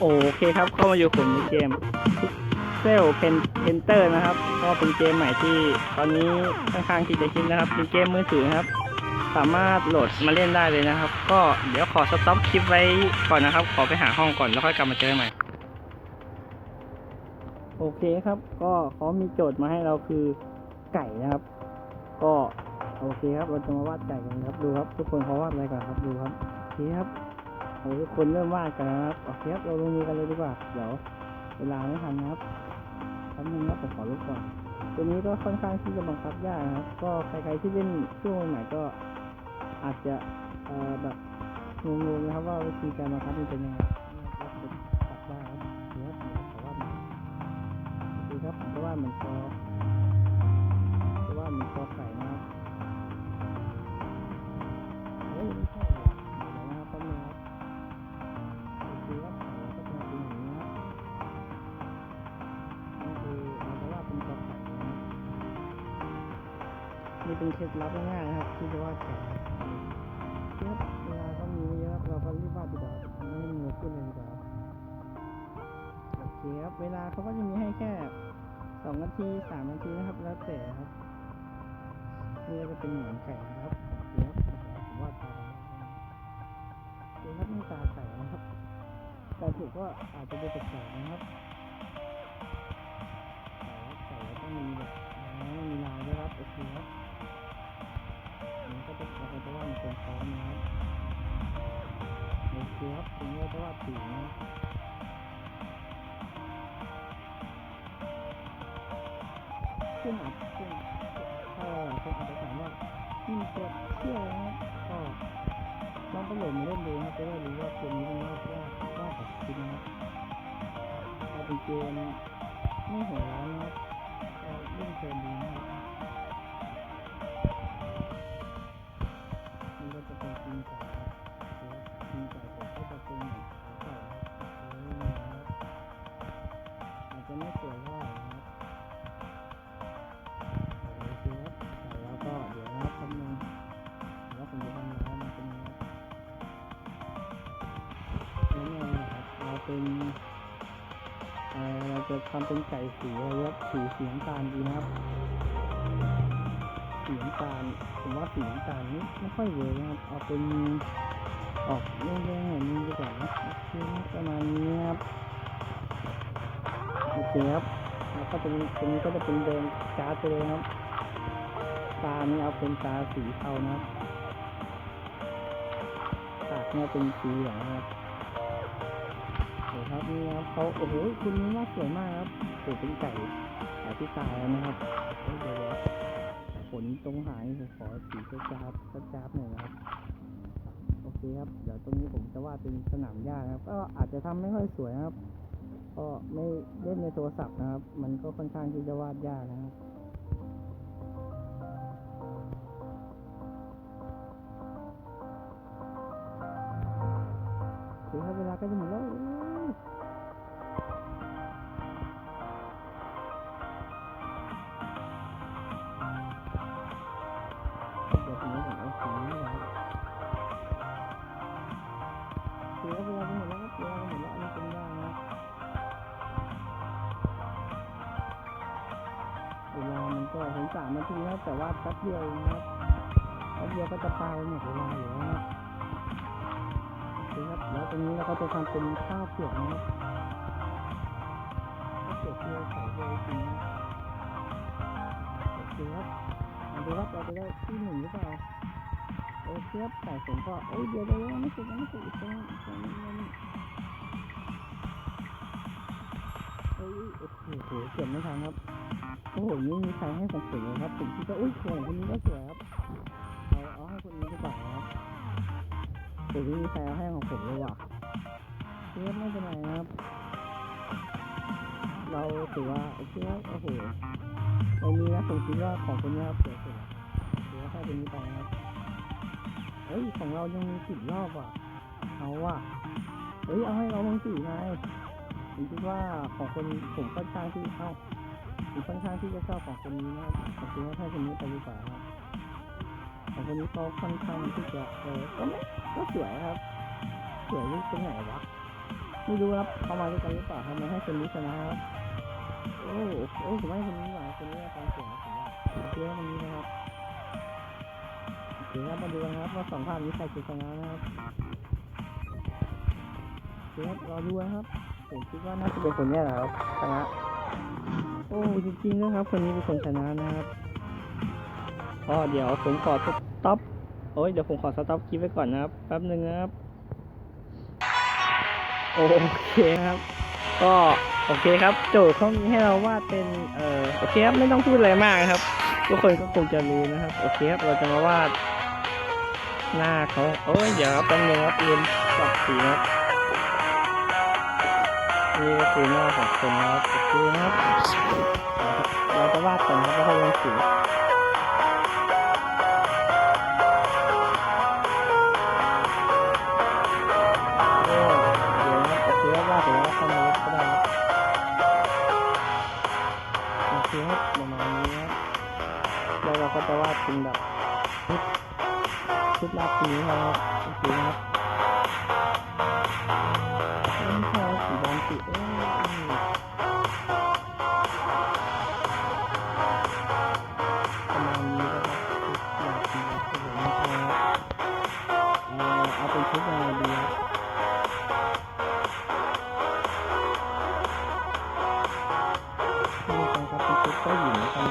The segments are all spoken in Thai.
โอเคครับเข้ามาอยู่กลุ่มในเกมเซลเพนเพนเตอร์นะครับก็เป็นเกมใหม่ที่ตอนนี้ค่อนข้างที่จะฮิตนะครับเป็นเกมมือถือครับ สามารถโหลดมาเล่นได้เลยนะครับ ก็เดี๋ยวขอสต็อปคลิปไว้ก่อนนะครับ ขอไปหาห้องก่อนแล้วค่อยกลับมาเจอใหม่ โอเคครับ ก็เขามีโจทย์มาให้เราคือไก่นะครับ ก็โอเคครับเราจะมาวาดไก่กันครับดูครับ ทุกคนเขาวาดอะไรกันครับดูครับโอเคครับ ทุกคนเริ่มวาดกันแล้วครับโอเคครับเราลงมือกันเลยดีกว่า เดี๋ยวเวลาไม่ทันนะครับแป๊บนึงครับผมขอลุกก่อนตัวนี้ก็ค่อนข้างที่จะบังคับยากนะครับ ก็ใครๆที่เล่นช่วงใหม่ก็อาจจะเอ่อแบบงงๆนะครับว่าวิธีการบังคับมันเป็นยังไงครับผมปรับได้ครับเดี๋ยวผมขอวาดหน่อยดูครับผมก็วาเหมือนคอก็วาเหมือนคอไก่นะครับ นี่เป็นเคล็ดลับง่ายๆนะครับที่จะวาดแขนครับเวลาก็มีเยอะเราก็รีบวาดดีกว่าไม่ให้มือขึ้นเลยดีกว่าโอเคครับเวลาเขาก็จะมีให้แค่สองนาทีสามนาทีนะครับ แล้วแต่ครับนี่ก็จะเป็นเหมือนไก่นะครับเดี๋ยวผมวาดตาโอเครับนี่ตาไก่นะครับแต่ถูกก็อาจจะดูแปลกๆนะครับไก่ครับไก่ก็ต้องมีแบบมีลายด้วยครับโอเคครับ ก็จะเราก็จะวาดเป็นคนฟ้อนนะครับโอเคครับทีนี้เราจะว่าดสีนะครับซึ่งอาจซึ่งถ้าคนอาจจะถามว่านี่มันตัวเชื่อนะก็ลองไปโหลดมาเล่นดูนะจะได้รู้ว่าเกมนี้มันน่ายากยากกว่าคิดนะครับถ้าเป็นเกมไม่ เราเป็นเอ่อเราจะทำเป็นไก่สีอะไรครับสีสีน้ำตาลดีนะครับสีน้ำตาลผมว่าสีน้ำตาลนี่ไม่ค่อยเวิร์กนะครับเอาเป็นออกแดงๆหน่อยนึงดีกว่านะคนะประมาณนี้ครับโอเคครับแล้วก็เป็นตรงนี้ก็จะเป็นแดงจ้าไปเลยครับตานี่เอาเป็นตาสีเทานะครับปากเนี่ยเป็นสีเหลืองครับ ครับนี่ครับเขาโอ้โหคุณนี่ว่าสวยมากครับโอ้เป็นไก่ไก่ที่ตายแล้วนะครับเอ้ยเดี๋ยวๆขนตรงหางผมขอสีกระจาบกระจาบหน่อยนะครับโอเคครับเดี๋ยวตรงนี้ผมจะวาดเป็นสนามหญ้านะครับ ก็อาจจะทำไม่ค่อยสวยนะครับก็ไม่เล่นในโทรศัพท์นะครับ มันก็ค่อนข้างที่จะวาดยากนะครับโอเคครับเวลาก็จะหมดแล้ว 2ถึง3นาทีครับแต่ว่าแป๊บเดียวนะครับแป๊บเดียวก็จะปลาหมดเวลาอยู่แล้วครับแล้วตรงนี้เราก็จะทำเป็นข้าวเปียกนะครับข้าวเปียกที่เราใส่ไปกินนะโอเคครับมาดูว่าเราจะได้ที่หนึ่งหรือเปล่าโอเคครับใส่ผมก็เอ้ยเดี๋ยวเดี๋ยวไม่สุกไม่สุกอีกตรงนี้ตรง โอ้โหโหเก็บไม่ทันครับโอ้โหนี่มีใครให้ของผมเลยครับผมคิดว่าอุ้ยของคนนี้ก็สวยครับเอาเอาให้คนนี้ดีกว่านะครับผมไม่มีใครเอาให้ของผมเลยว่ะเทียบไม่เป็นไรครับ เราถือว่าเคครับโอ้โหในนี้นะผมคิดว่าของคนนี้ครับสียสุดถือว่าให้คนนี้ไปนะครับเฮ้ยของเรายังมีสิบรอบว่ะเอาว่ะเฮ้ยเอาให้เราบางสี่นาย ผมคิดว่าของคนผมค่อนข้างที่เอ้าผมค่อนข้างที่จะชอบของคนนี้นะครับผมคิดว่าให้คนนี้ไปดีกว่าครับของคนนี้เขาค่อนข้างที่จะเออก็ไม่ก็สวยครับสวยนี่ตรงไหนวะไม่รู้ครับเข้ามาด้วยกันหรือเปล่าทำไมให้คนนี้ชนะครับโอ้โอ้ผมให้คนนี้หว่าคนนี้ฟังเสียงครับผมว่าโอเคครับคนนี้นะครับโอเคครับมาดูกันะครับว่าสองภาพนี้ใครจะชนะนะครับเคครับรอดูนะครับ ผมคิดว่าน่าจะเป็นคนนี้แหละครับชนะโอ้จริงๆนะครับ คนนี้เป็นคนชนะนะครับก็เดี๋ยวผมขอสต็อปโอ้ยเดี๋ยวผมขอสต็อปคลิปไว้ก่อนนะครับแป๊บหนึ่งนะครับโอเคครับ ก็โอเคครับ โจทย์เขามีให้เราวาดเป็นเอ่อโอเคครับไม่ต้องพูดอะไรมากครับ ทุกคนก็คงจะรู้นะครับ โอเคครับเราจะมาวาดหน้าเขาโอ้ยเดี๋ยวครับแป๊บนึงครับลืมปรับสีครับ นี่ก็คือหน้าของคนนะครับโอเคนะครับเราจะวาดก่อนครับแล้วค่อยลงสี ครับเป็นตำแหญิงนะครับ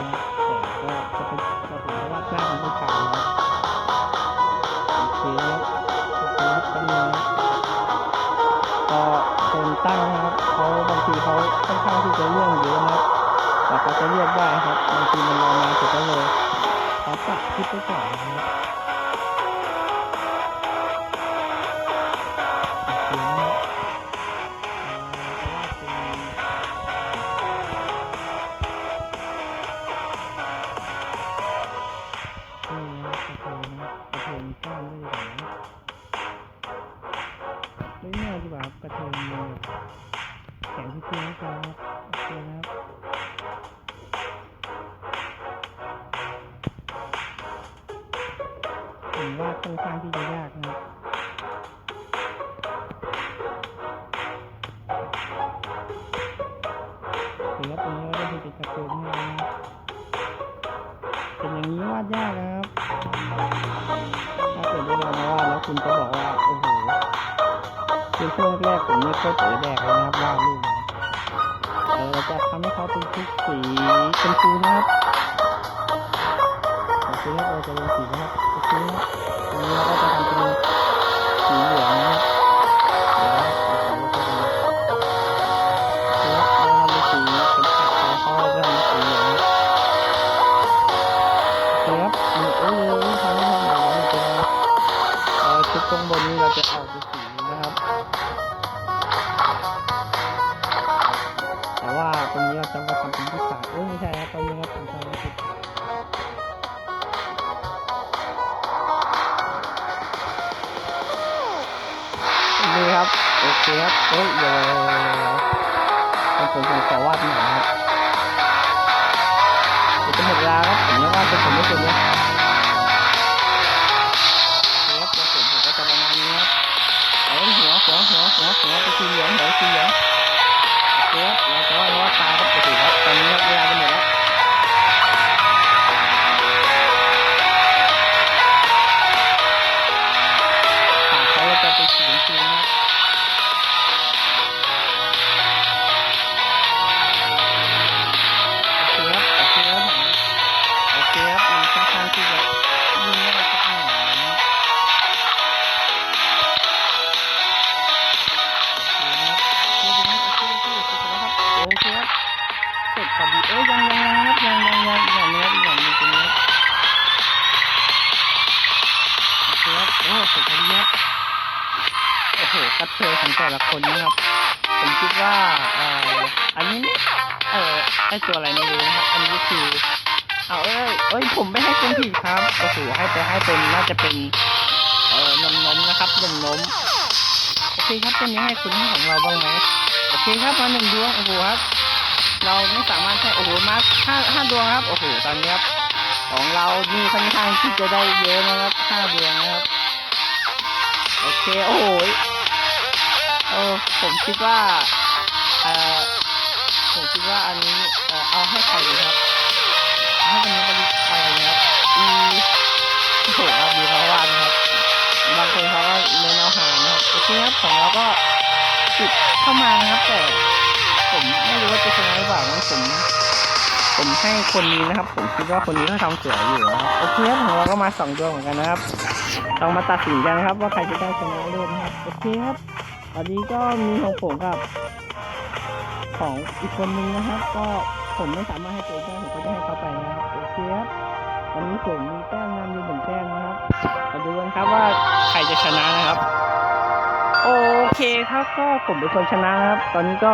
แต่ก็จะเป็นจะเป็นวาดหน้าของผู้ชายนะโอเคครับโอเครับตรงนี้ก็คนตั้งนะครับเขาบางทีเขาค่อนข้างที่จะเรื่องเยอะนะครับแต่เขาจะเรียกได้ครับบางทีมันรอนานเสร็จก็เลยเขอตัดคิดไปก่อนนะ ขนที่เพียงครับโอเคนะครับผมว่าค่อนข้างที่จะยากนะครับถือว่าตรงนี้ก็ได้เป็นการ์ตูนให้แล้วนะครับเป็นอย่างนี้วาดยากนะครับ ถ้าเกิดได้ลองมาวาดแล้วคุณจะบอกว่า โอ้โห คือช่วงแรกผมไม่ค่อยเปิดแดกเลยนะครับว่าลูกเออเราจะทำให้เขาเป็นทุกสีชมพูนะครับโอเคครับเราจะลงสีนะครับโอเคครับตรงนี้เราก็จะทำเป็น นี้เราจะมาทำเป็นผู้ชายเอ้ยไม่ใช่ครับตรงนี้ครับผมทำเป็นผู้ชายนี่ครับโอเคครับเอ้ยเดี๋ยวผมผมขอวาดหน่อยครับจะหมดเวลาครับผมยังวาดเป็นผมไม่สร็จเลยโอเครับเดี๋ยวผมผมก็จะประมาณนี้ครับหัวหัวหัวหัวหัวไปสีเหลืองหัวสีเหลือง เทยของแต่ละคนนะครับ ผมคิดว่าเอ่ออันนี้เอ่อไอตัวอะไรไม่รู้นะครับ อันนี้คือ เอาเอ้ยเอ้ยผมไม่ให้คนผิดครับโอ้โหให้ไปให้เป็นน่าจะเป็นเอ่อนมนมนะครับนมนมโอเคครับตัวนี้ให้คุณของเราบ้างไหมโอเคครับมาหนึ่งดวงโอ้โหครับเราไม่สามารถใช้โอ้โหมาร์คห้าห้าดวงครับโอ้โหตอนนี้ครับของเรานี่ค่อนข้างที่จะได้เยอะนะครับห้าดวงนะครับโอเคโอ้โห อออผมคิดว่าเออผมคิดว่าอันนี้เออเอาให้ใครดีครับให้คนนี้เป็นอะไรนะครับอีโอ้โหครับมีเขาว่านะครับบางคนเขาก็เน้นเอาหานะครับโอเคครับของเราก็ติดเข้ามานะครับ แต่ผมไม่รู้ว่าจะชนะหรือเปล่างั้นผมผมให้คนนี้นะครับ ผมคิดว่าคนนี้เขาทำเสวยอยู่นะครับโอเคครับของเราก็มาสองดวงเหมือนกันนะครับลองมาตัดสินกันนะครับ ว่าใครจะได้ชนะเลิศนะครับโอเคครับ อนนี้ก็มีของผมกับของอีกคนนึงนะครับ ก็ผมไม่สามารถให้ตัวได้ผมก็จะให้เขาไปนะครับโอเคครับตอนนี้ผมมีแต้มนำอยู่หนึ่งแต้มนะครับมาดูกันครับว่าใครจะชนะนะครับโอเคครับก็ผมเป็นคนชนะครับ ตอนนี้ก็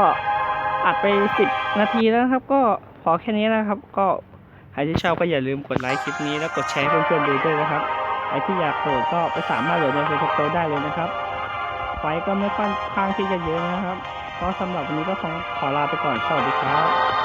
อัดไปสิบนาทีแล้วครับ ก็พอแค่นี้นะครับ ก็ใครที่ชอบก็อย่าลืมกดไลค์คลิปนี้แล้วกดแชร์เพื่อนๆดูด้วยนะครับใครที่อยากโหลดก็ไปสามารถโหลดในเฟซบุ๊กได้เลยนะครับ ไฟก็ไม่ค่อนข้างที่จะเยอะนะครับ ก็สำหรับวันนี้ก็ขอขอลาไปก่อน สวัสดีครับ